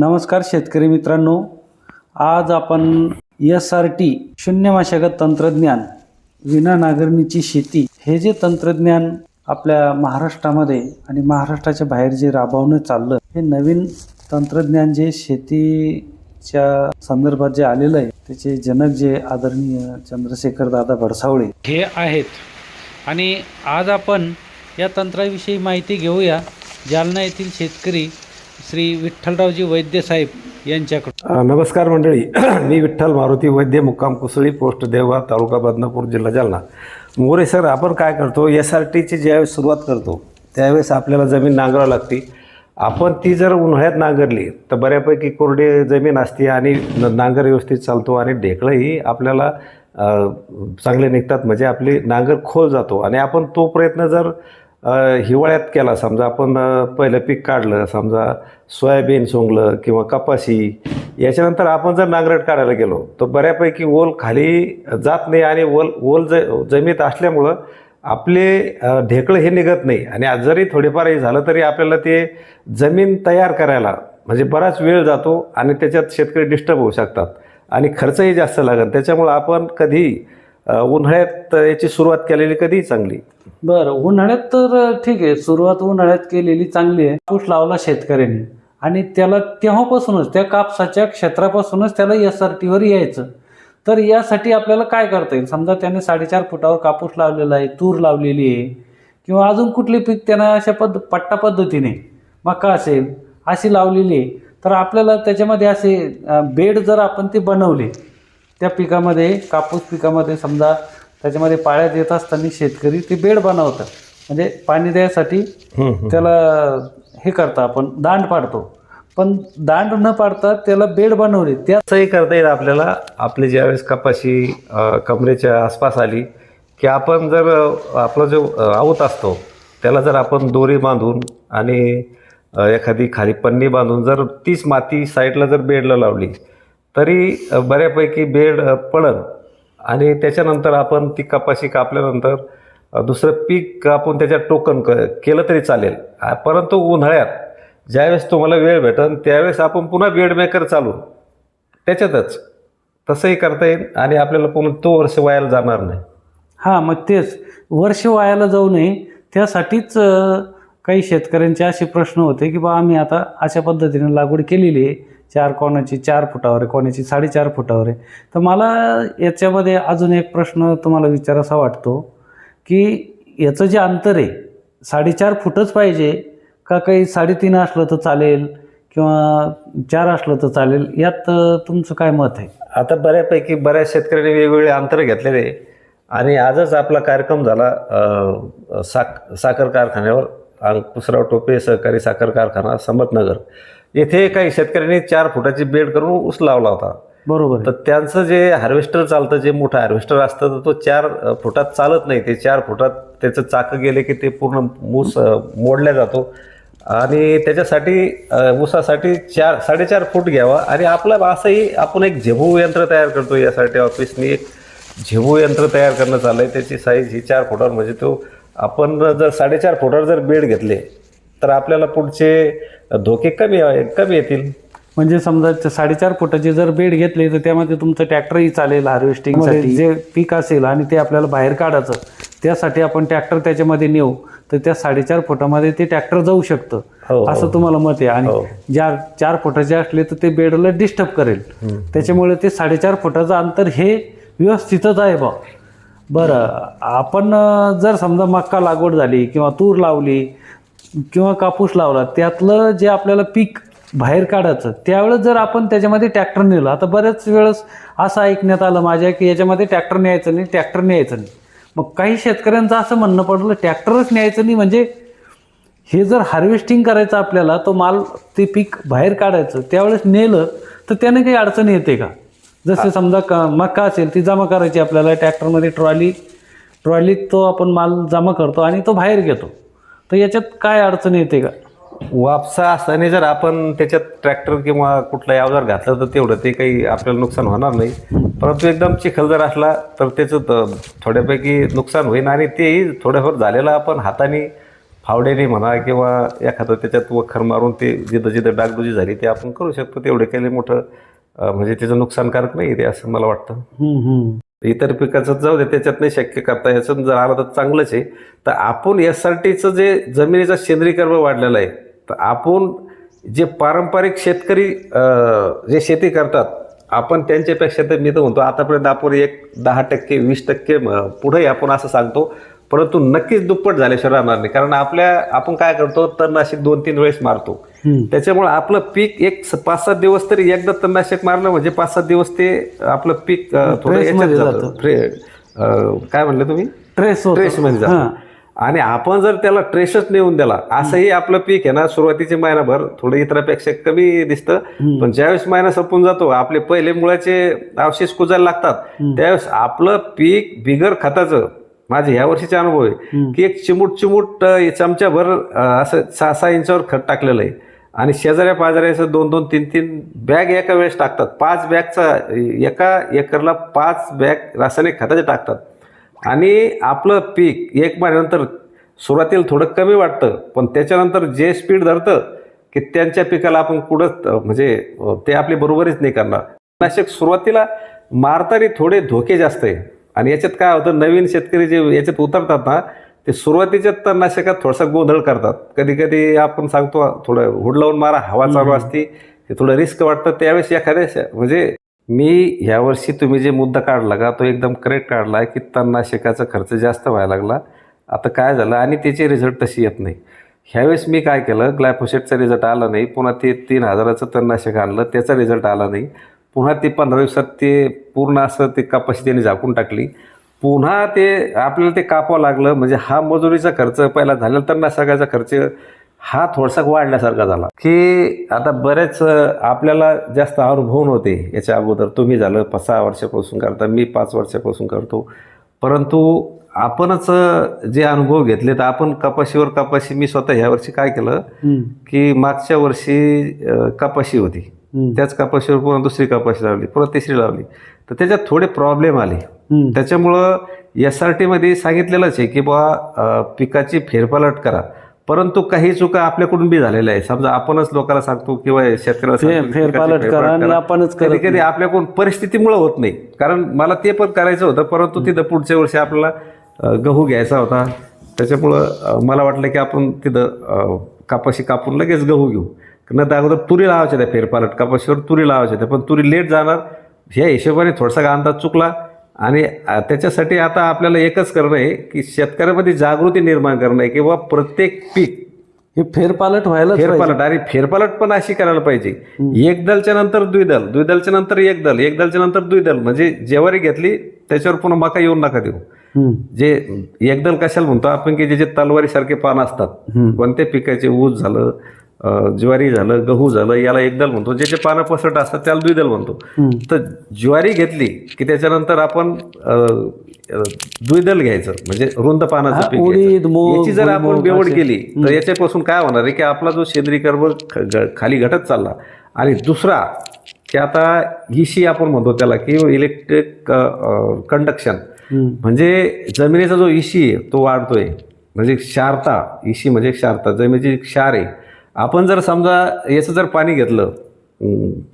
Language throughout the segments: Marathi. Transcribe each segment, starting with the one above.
नमस्कार शेतकरी मित्रांनो. आज आपण एस आर टी शून्य मशागत तंत्रज्ञान विना नांगरणीची शेती हे जे तंत्रज्ञान आपल्या महाराष्ट्रामध्ये आणि महाराष्ट्राच्या बाहेर जे राबवणं चाललं हे नवीन तंत्रज्ञान जे शेतीच्या संदर्भात जे आलेलं आहे त्याचे जनक जे आदरणीय चंद्रशेखर दादा भडसावळे. हे आहेत. आणि आज आपण या तंत्राविषयी माहिती घेऊया. जालना येथील शेतकरी श्री विठ्ठलरावजी वैद्य साहेब यांच्याकडून. नमस्कार मंडळी. मी विठ्ठल मारुती वैद्य मुक्काम कुसळी पोस्ट देवगाव तालुका बदनापूर जिल्हा जालना. मोरे सर आपण काय करतो? एस आर टीची ज्यावेळेस सुरुवात करतो त्यावेळेस आपल्याला जमीन नांगरावं लागते. आपण ती जर उन्हाळ्यात नांगरली तर बऱ्यापैकी कोरडी जमीन असते आणि नांगर व्यवस्थित चालतो आणि ढेकळंही आपल्याला चांगले निघतात. म्हणजे आपली नांगर खोल जातो. आणि आपण तो प्रयत्न जर हिवाळ्यात केला. समजा आपण पहिलं पीक काढलं समजा सोयाबीन सोंगलं किंवा कपाशी याच्यानंतर आपण जर नांगरट काढायला गेलो तर बऱ्यापैकी ओल खाली जात नाही आणि ओल ओल ज जमीत असल्यामुळं आपले ढेकळं हे निघत नाही. आणि आज जरी थोडेफारही झालं तरी आपल्याला ते जमीन तयार करायला म्हणजे बराच वेळ जातो आणि त्याच्यात शेतकरी डिस्टर्ब होऊ शकतात आणि खर्चही जास्त लागेल. त्याच्यामुळं आपण कधी उन्हाळ्यात याची सुरुवात केलेली कधीही चांगली. बरं उन्हाळ्यात तर ठीक आहे. सुरुवात उन्हाळ्यात केलेली चांगली आहे. कापूस लावला शेतकऱ्यांनी. आणि त्याला तेव्हापासूनच त्या कापसाच्या क्षेत्रापासूनच त्याला एस आर टीवर यायचं. तर यासाठी आपल्याला काय करता येईल? समजा त्याने साडेचार फुटावर कापूस लावलेला आहे तूर लावलेली आहे किंवा अजून कुठली पीक त्यानं अशा पद्ध पट्टा पद्धतीने मका असेल अशी लावलेली आहे तर आपल्याला त्याच्यामध्ये असे बेड जर आपण ते बनवले त्या पिकामध्ये कापूस पिकामध्ये समजा त्याच्यामध्ये पाळ्यात येत असताना शेतकरी ते बेड बनवतात म्हणजे पाणी द्यायसाठी त्याला हे करता आपण दांड पाडतो. पण दांड न पाडता त्याला बेड बनवले. त्या असंही करता येईल आपल्याला. आपली ज्यावेळेस कपाशी कमरेच्या आसपास आली की आपण जर आपला जो आवत असतो त्याला जर आपण दोरी बांधून आणि एखादी खाली पन्नी बांधून जर तीच माती साईडला जर बेडला लावली तरी बऱ्यापैकी बेड अ, पडन आणि त्याच्यानंतर आपण ती कपाशी कापल्यानंतर दुसरं पीक कापून त्याच्यात टोकन क केलं तरी चालेल. परंतु उन्हाळ्यात ज्यावेळेस तुम्हाला वेळ भेटन त्यावेळेस आपण पुन्हा बेड मेकर चालू. त्याच्यातच. तसंही करता येईल आणि आपल्याला पुन्हा तो वर्ष वायाला जाणार नाही. हां मग तेच. वर्ष वायाला जाऊ नये त्यासाठीच काही शेतकऱ्यांचे असे प्रश्न होते की बा आम्ही आता अशा पद्धतीने लागवड केलेली आहे. चार कोणाची चार फुटावर आहे कोणाची साडेचार फुटावर आहे. तर मला याच्यामध्ये अजून एक प्रश्न तुम्हाला विचारासा वाटतो की याचं जे अंतर आहे साडेचार फुटच पाहिजे का काही साडेतीन असलं तर चालेल किंवा चार असलं तर चालेल यात तुमचं काय मत आहे? आता बऱ्यापैकी बऱ्याच शेतकऱ्यांनी वेगवेगळे अंतर घेतलेले आहे. आणि आजच आपला कार्यक्रम झाला साक साखर कारखान्यावर. अंकुशराव टोपे सहकारी साखर कारखाना संमतनगर येथे काही शेतकऱ्यांनी चार फुटाची बेड करून ऊस लावला होता. बरोबर तर. त्यांचं जे हार्वेस्टर चालतं जे मोठं हार्वेस्टर असतं तर तो चार फुटात चालत नाही. ते चार फुटात त्याचं चाकं गेले की ते पूर्ण ऊस अ, मोडला जातो. आणि त्याच्यासाठी ऊसासाठी चार साडेचार फूट घ्यावा. आणि आपलं असंही आपण एक झेबू यंत्र तयार करतो यासाठी ऑफिसनी. एक झेबू यंत्र तयार करणं चाललं आहे त्याची साईज ही चार फुटावर. म्हणजे तो आपण जर साडेचार फुटावर जर बेड घेतले तर आपल्याला पुढचे धोके कमी कमी येतील. म्हणजे समजा साडेचार फुटाचे जर बेड घेतले तर त्यामध्ये तुमचं ट्रॅक्टरही चालेल हार्वेस्टिंगसाठी जे पीक असेल आणि ते आपल्याला बाहेर काढायचं त्यासाठी आपण ट्रॅक्टर त्याच्यामध्ये नेऊ तर त्या साडेचार फुटामध्ये ते ट्रॅक्टर जाऊ शकतं. हो, हो. असं तुम्हाला मत आहे. आणि हो. ज्या चार फुटाचे असले तर ते बेडला डिस्टर्ब करेल. त्याच्यामुळे ते साडेचार फुटाचं अंतर हे व्यवस्थितच आहे बा. बरं आपण जर समजा मक्का लागवड झाली किंवा तूर लावली किंवा कापूस लावला त्यातलं जे आपल्याला पीक बाहेर काढायचं त्यावेळेस जर आपण त्याच्यामध्ये ट्रॅक्टर नेलं आता बऱ्याच वेळेस असं ऐकण्यात आलं माझ्या की याच्यामध्ये ट्रॅक्टर न्यायचं नाही ट्रॅक्टर न्यायचं नाही. मग काही शेतकऱ्यांचं असं म्हणणं पडलं ट्रॅक्टरच न्यायचं नाही म्हणजे हे जर हार्वेस्टिंग करायचं आपल्याला तो माल ते पीक बाहेर काढायचं त्यावेळेस नेलं तर त्याने काही अडचण येते का? जसं समजा क मका असेल ती जमा करायची आपल्याला ट्रॅक्टरमध्ये ट्रॉली ट्रॉलीत तो आपण माल जमा करतो आणि तो बाहेर घेतो. तर याच्यात काय अडचण येते का? वापसा असताना जर आपण त्याच्यात ट्रॅक्टर किंवा कुठलाही अवजार घातलं तर तेवढं ते काही आपल्याला नुकसान होणार नाही. परंतु एकदम चिखल जर असला तर त्याचं थोड्यापैकी नुकसान होईल आणि तेही थोडंफार झालेलं आपण हाताने फावड्याने म्हणा किंवा एखादं त्याच्यात वखर मारून ते जिथं जिथं डागडुजी झाली ते आपण करू शकतो. तेवढे काही मोठं म्हणजे त्याचं नुकसानकारक नाही ते असं मला वाटतं. इतर पिकाचं जाऊ दे त्याच्यात नाही शक्य करता. याचं जर आलं तर चांगलंच आहे. तर आपण एस आर टीचं जे जमिनीचा सेंद्रीकर्म वाढलेलं आहे तर आपण जे पारंपरिक शेतकरी जे शेती करतात आपण त्यांच्यापेक्षा तर मी तर म्हणतो आतापर्यंत आपण एक दहा टक्के वीस टक्के पुढेही आपण असं सांगतो. परंतु नक्कीच दुप्पट झाल्याशिवाय राहणार नाही. कारण आपल्या आपण काय करतो तणनाशक दोन तीन वेळेस मारतो. त्याच्यामुळे आपलं पीक एक पाच सात दिवस तरी एकदा तणनाशक मारलं म्हणजे पाच सात दिवस ते आपलं पीक थोडं याच्यात जातं. काय म्हणले तुम्ही? ट्रेस हा. जातं. आणि आपण जर त्याला ट्रेसच नेऊन दिला असंही आपलं पीक आहे ना सुरुवातीचे महिनाभर थोडं इतरापेक्षा कमी दिसतं. पण ज्यावेळेस महिना संपून जातो आपले पहिले मुळाचे अवशेष कुजायला लागतात. त्यावेळेस आपलं पीक बिगर खताचं माझे ह्या वर्षीचे अनुभव आहे की एक चिमूट चिमूट चमच्याभर असं सहा सहा इंचावर खत टाकलेलं आहे. आणि शेजाऱ्या पाजाऱ्याचं दोन दोन तीन तीन बॅग एका वेळेस टाकतात. पाच बॅगचा एका एकरला पाच बॅग रासायनिक खताचे टाकतात. आणि आपलं पीक एक महिन्यानंतर सुरुवातीला थोडं कमी वाटतं पण त्याच्यानंतर जे स्पीड धरतं की त्यांच्या पिकाला आपण कुठंच म्हणजे ते आपली बरोबरीच नाही करणार. नाशक सुरुवातीला मारताना थोडे धोके जास्त आहे. आणि याच्यात काय होतं नवीन शेतकरी जे याच्यात उतरतात ना ते सुरुवातीच्या तणनाशकात थोडासा गोंधळ करतात. कधी कधी आपण सांगतो थोडं हुड लावून मारा हवा चालू असते ते थोडं रिस्क वाटतं. त्यावेळेस एखाद्या म्हणजे मी ह्या वर्षी तुम्ही जे मुद्दा काढला का तो एकदम करेक्ट काढला की तणनाशकाचा खर्च जास्त व्हायला लागला. आता काय झालं आणि त्याचे रिझल्ट तशी येत नाही. ह्यावेळेस मी काय केलं ग्लायफोसेटचा रिझल्ट आला नाही पुन्हा ते तीन हजाराचं तणनाशक आणलं त्याचा रिझल्ट आला नाही. पुन्हा ते पंधरा दिवसात ते पूर्ण असं ते कपाशी त्यांनी झाकून टाकली. पुन्हा ते आपल्याला ते कापावं लागलं म्हणजे हा मजुरीचा खर्च पहिला झालेला तणनाशकाचा खर्च हा थोडासा वाढल्यासारखा झाला की आता बरेच आपल्याला जास्त अनुभव नव्हते याच्या अगोदर तुम्ही झालं पाच सहा वर्षापासून करता मी पाच वर्षापासून करतो परंतु आपणच जे अनुभव घेतले तर आपण कपाशीवर कपाशी मी स्वतः ह्या वर्षी काय केलं. की मागच्या वर्षी कपाशी होती. त्याच कपाशीवर पुन्हा दुसरी कपाशी लावली पुन्हा तिसरी लावली तर त्याच्यात थोडे प्रॉब्लेम आले. त्याच्यामुळं एस आर टीमध्ये सांगितलेलंच आहे की बा पिकाची फेरपालट करा. परंतु काही चुका आपल्याकडून बी झालेल्या आहे समजा आपणच लोकांना सांगतो किंवा शेतकऱ्याला फेरपालट करा आणि. आपणच कधी कधी आपल्याकडून परिस्थितीमुळे होत नाही. कारण मला ते पण करायचं होतं परंतु तिथं पुढच्या वर्षी आपल्याला गहू घ्यायचा होता. त्याच्यामुळं मला वाटलं की आपण तिथं कापाशी कापून लगेच गहू घेऊ. न अगोदर तुरी लावायच्या त्या फेरपालट कापाशीवर तुरी लावायच्या त्या. पण तुरी लेट जाणार ह्या हिशोबाने थोडासा अंदाज चुकला. आणि त्याच्यासाठी आता आपल्याला एकच करणं आहे की शेतकऱ्यामध्ये जागृती निर्माण करणं आहे की बाबा प्रत्येक पीक हे फेरपालट व्हायला फेरपालट आणि फेरपालट पण अशी करायला पाहिजे. एक दलच्या नंतर द्विदल द्विदलच्या नंतर एक दल एक दलच्या नंतर द्विदल म्हणजे जेवारी घेतली त्याच्यावर पुन्हा मका येऊन नका देऊ. जे एकदल कशाला म्हणतो आपण की जे जे तलवारी सारखे पान असतात. कोणत्या पिकाचे ऊस झालं ज्वारी झालं गहू झालं याला एकदल म्हणतो. जे जे पानं पसरट असतात त्याला द्विदल म्हणतो. तर ज्वारी घेतली की त्याच्यानंतर आपण द्विदल घ्यायचं. म्हणजे रुंद पानाचं पीक घ्यायचं. याची जर आपण बेवड. केली तर याच्यापासून काय होणार आहे की आपला जो सेंद्रिय कर्म ख- ग- खाली घटत चालला. आणि दुसरा की आता इशी आपण म्हणतो त्याला की इलेक्ट्रिक कंडक्शन म्हणजे जमिनीचा जो इशी आहे तो वाढतोय. म्हणजे क्षारता इशी म्हणजे क्षारता. जमिनीची क्षार आहे. आपण जर समजा याचं जर पाणी घेतलं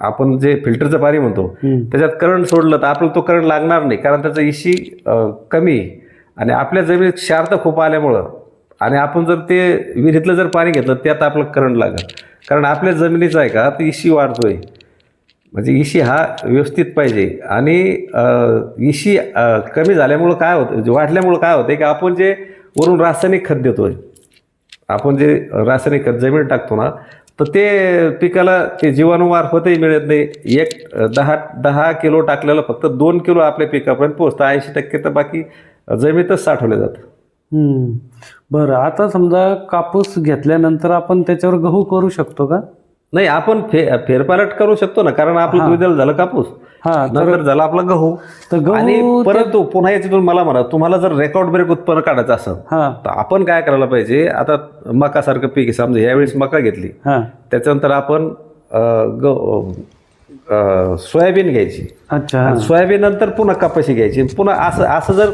आपण जे फिल्टरचं पाणी म्हणतो त्याच्यात करंट सोडलं तर आपल्याला तो करंट लागणार नाही कारण त्याचं इशी कमी आहे. आणि आपल्या जमिनीत क्षारता खूप आल्यामुळं. आणि आपण जर ते विहिरीतलं जर पाणी घेतलं त्यात आपलं करंट लागेल. कारण आपल्या जमिनीचं आहे का तर इशी वाढतोय. म्हणजे इशी हा व्यवस्थित पाहिजे. आणि इशी कमी झाल्यामुळं काय होतं वाढल्यामुळं काय होतं की आपण जे वरून रासायनिक खत देतोय आपण जे रासायनिक खत जमीन टाकतो ना तर ते पिकाला ते जीवाणूमार्फतही मिळत नाही. एक दहा दहा किलो टाकलेलं फक्त दोन किलो आपल्या पिकापर्यंत पोचतं ऐंशी टक्के तर बाकी जमिनीतच साठवले जातं. बरं आता समजा कापूस घेतल्यानंतर आपण त्याच्यावर गहू करू शकतो का? नाही आपण फे फेरपालट करू शकतो ना कारण आपलं द्विदल झालं कापूस. हा नंतर झाला आपला गहू. तर गहू आणि परंतु पुन्हा याच्यातून मला म्हणा तुम्हाला जर रेकॉर्ड ब्रेक उत्पन्न काढायचं असेल हा. तर आपण काय करायला पाहिजे? आता मकासारखं पीक आहे समजा यावेळेस मका घेतली. हा. त्याच्यानंतर आपण अं, ग- अं, सोयाबीन घ्यायची. अच्छा सोयाबीन नंतर पुन्हा कपाशी घ्यायची. पुन्हा असं असं जर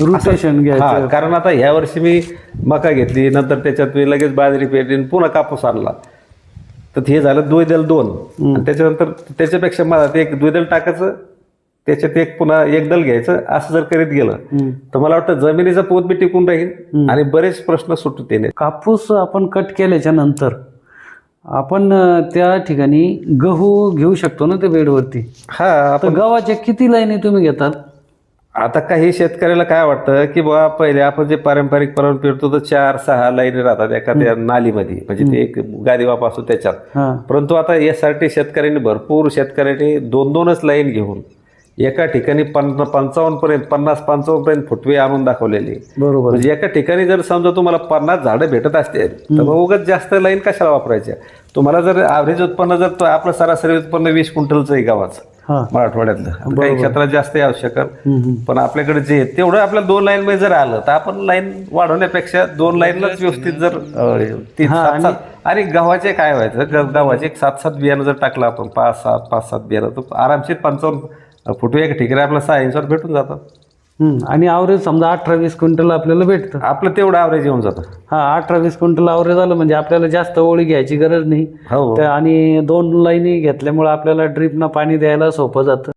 रोटेशन घ्यायचं हा कारण आता ह्या वर्षी मी मका घेतली नंतर त्याच्यात मी लगेच बाजरी पेरली आणि पुन्हा कापूस आणला. तर हे झालं द्विदल दोन. आणि त्याच्यानंतर त्याच्यापेक्षा मला ते एक द्विदल टाकायचं त्याच्यात एक पुन्हा एक दल घ्यायचं असं जर करीत गेलं तर मला वाटतं जमिनीचा पोत बी टिकून राहील आणि बरेच प्रश्न सुटू येणे कापूस आपण कट केल्याच्यानंतर आपण त्या ठिकाणी गहू घेऊ शकतो ना त्या बेडवरती? हा गव्हाच्या किती लाईनी तुम्ही घेतात आता काही शेतकऱ्याला काय वाटतं की बाबा पहिले आपण जे पारंपरिक परम पेरतो तर चार सहा लाईनी राहतात एखाद्या नालीमध्ये. म्हणजे ते एक गादीवाप असतो त्याच्यात. परंतु आता यासाठी शेतकऱ्यांनी भरपूर शेतकऱ्यांनी दोन दोनच लाईन घेऊन एका ठिकाणी पन्न पंचावन्न पर्यंत पन्नास पंचावन्न पर्यंत फुटवे आणून दाखवलेले. बरोबर. म्हणजे एका ठिकाणी जर समजा तुम्हाला पन्नास झाडं भेटत असतील तर मग उगाच जास्त लाईन कशाला वापरायच्या? तुम्हाला जर ॲव्हरेज उत्पन्न जर आपलं सरासरी उत्पन्न वीस क्विंटलचं आहे गावाचं मराठवाड्यातलं. काही क्षेत्रात जास्त आहे. आवश्यक. पण आपल्याकडे जे आहे, तेवढं आपल्या दोन लाईन मध्ये जर आलं तर आपण लाईन वाढवण्यापेक्षा दोन लाईनलाच व्यवस्थित जर तीन हा, सात सात. आणि गव्हाचे काय व्हायचं? गव्हाचे एक सात सात बियाणं जर टाकलं आपण पाच सात पाच सात बियाणं तर आरामशीर पंचावन्न फुटवे एक ठिकाणी आपल्या सहा इंचावर भेटून जातात हम्म. आणि आवरेज समजा अठरा वीस क्विंटल आपल्याला भेटतं. आपलं तेवढं ॲव्हरेज येऊन जातं. हा अठरा वीस क्विंटल आवरेज आलं म्हणजे आपल्याला जास्त ओळी घ्यायची गरज नाही. हो त्या आणि दोन लाईनी घेतल्यामुळे आपल्याला ड्रीपनं पाणी द्यायला सोपं जातं.